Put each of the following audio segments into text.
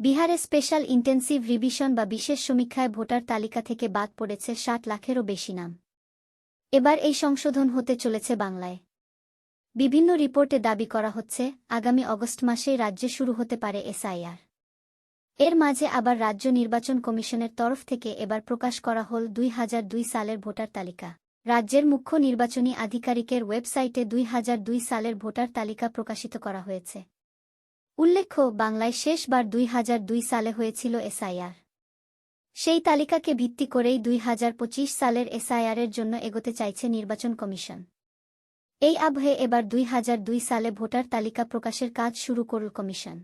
বিহারে special intensive revision বা বিশেষ সমীক্ষায় ভোটার তালিকা থেকে বাদ পড়েছে ষাট লাখেরও বেশি নাম। এবার এই সংশোধন হতে চলেছে বাংলায়। বিভিন্ন রিপোর্টে দাবি করা হচ্ছে, আগামী অগস্ট মাসেই রাজ্যে শুরু হতে পারে এসআইআর। এর মাঝে আবার রাজ্য নির্বাচন কমিশনের তরফ থেকে এবার প্রকাশ করা হল দুই দুই সালের ভোটার তালিকা। রাজ্যের মুখ্য নির্বাচনী আধিকারিকের ওয়েবসাইটে দুই হাজার দুই সালের ভোটার তালিকা প্রকাশিত করা হয়েছে। উল্লেখ্য, বাংলায় শেষবার দুই হাজার দুই সালে হয়েছিল এসআইআর। সেই তালিকাকে ভিত্তি করেই দুই হাজার পঁচিশ সালের এসআইআরের জন্য এগোতে চাইছে নির্বাচন কমিশন। এই আবহে এবার দুই হাজার দুই সালে ভোটার তালিকা প্রকাশের কাজ শুরু করল কমিশন।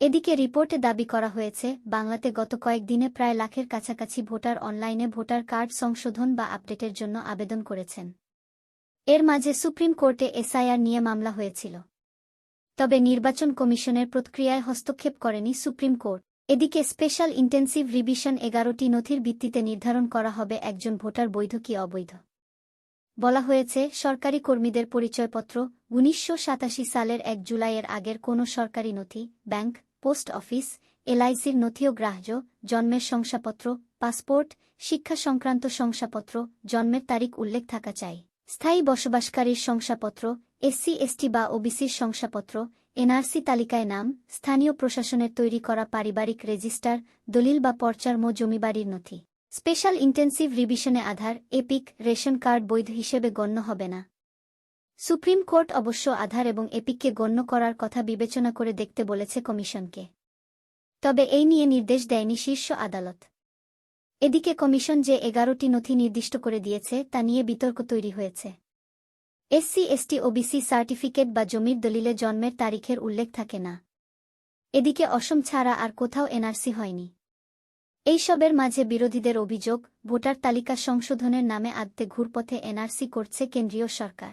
এদিকে রিপোর্টে দাবি করা হয়েছে, বাংলাতে গত কয়েকদিনে প্রায় লাখের কাছাকাছি ভোটার অনলাইনে ভোটার কার্ড সংশোধন বা আপডেটের জন্য আবেদন করেছেন। এর মাঝে সুপ্রিম কোর্টে এসআইআর নিয়ে মামলা হয়েছিল। তবে নির্বাচন কমিশনের প্রক্রিয়ায় হস্তক্ষেপ করেনি সুপ্রিম কোর্ট। এদিকে স্পেশাল ইন্টেন্সিভ রিভিশন এগারোটি নথির ভিত্তিতে নির্ধারণ করা হবে একজন ভোটার বৈধ কি অবৈধ। বলা হয়েছে, সরকারি কর্মীদের পরিচয়পত্র, উনিশশো সাতাশি সালের এক জুলাইয়ের আগের কোনো সরকারি নথি, ব্যাংক, পোস্ট অফিস, এলআইসির নথিও গ্রাহ্য, জন্মের শংসাপত্র, পাসপোর্ট, শিক্ষা সংক্রান্ত শংসাপত্র, জন্মের তারিখ উল্লেখ থাকা চাই। স্থায়ী বসবাসকারীর শংসাপত্র এসসি, এসটি বা ওবিসির শংসাপত্র, এনআরসি তালিকায় নাম, স্থানীয় প্রশাসনের তৈরি করা পারিবারিক রেজিস্টার, দলিল বা পর্চার মো জমিবাড়ির নথি। স্পেশাল ইন্টেন্সিভ রিভিশনে আধার, এপিক, রেশন কার্ড বৈধ হিসেবে গণ্য হবে না। সুপ্রিম কোর্ট অবশ্য আধার এবং এপিককে গণ্য করার কথা বিবেচনা করে দেখতে বলেছে কমিশনকে। তবে এই নিয়ে নির্দেশ দেয়নি শীর্ষ আদালত। এদিকে কমিশন যে এগারোটি নথি নির্দিষ্ট করে দিয়েছে, তা নিয়ে বিতর্ক তৈরি হয়েছে। এসসি, এসটি ওবিসি সার্টিফিকেট বা জমির দলিলে জন্মের তারিখের উল্লেখ থাকে না। এদিকে অসম ছাড়া আর কোথাও এনআরসি হয়নি। এইসবের মাঝে বিরোধীদের অভিযোগ, ভোটার তালিকা সংশোধনের নামে আদতে ঘুরপথে এনআরসি করছে কেন্দ্রীয় সরকার।